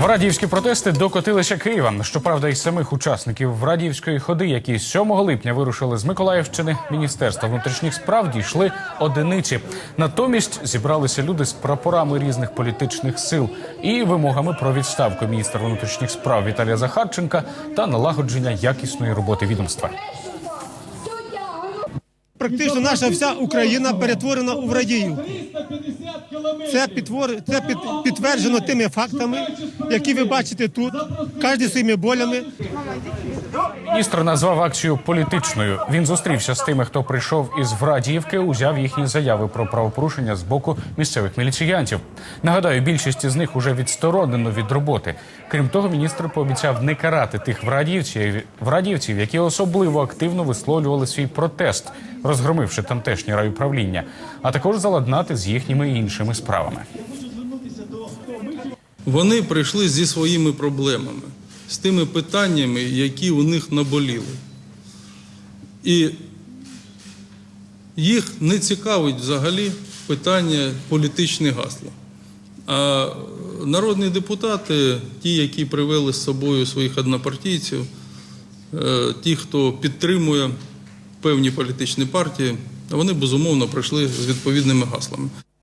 Врадіївські протести докотилися Києва. Щоправда, із самих учасників Врадіївської ходи, які 7 липня вирушили з Миколаївщини, Міністерства внутрішніх справ дійшли одиниці. Натомість зібралися люди з прапорами різних політичних сил і вимогами про відставку міністра внутрішніх справ Віталія Захарченка та налагодження якісної роботи відомства. Практично наша вся Україна перетворена у Врадіївку. Це, підтвор... це під... підтверджено тими фактами, які ви бачите тут, кожен своїми болями. Міністр назвав акцію політичною. Він зустрівся з тими, хто прийшов із Врадіївки, узяв їхні заяви про правопорушення з боку місцевих міліціянтів. Нагадаю, більшість із них уже відсторонено від роботи. Крім того, міністр пообіцяв не карати тих врадіївців, врадіївців, які особливо активно висловлювали свій протест, розгромивши тамтешнє райуправління, а також заладнати з їхніми іншими справами. Вони прийшли зі своїми проблемами, з тими питаннями, які у них наболіли. І їх не цікавить взагалі питання політичних гасла. А народні депутати, ті, які привели з собою своїх однопартійців, е, ті, хто підтримує певні політичні партії, вони безумовно прийшли з відповідними гаслами.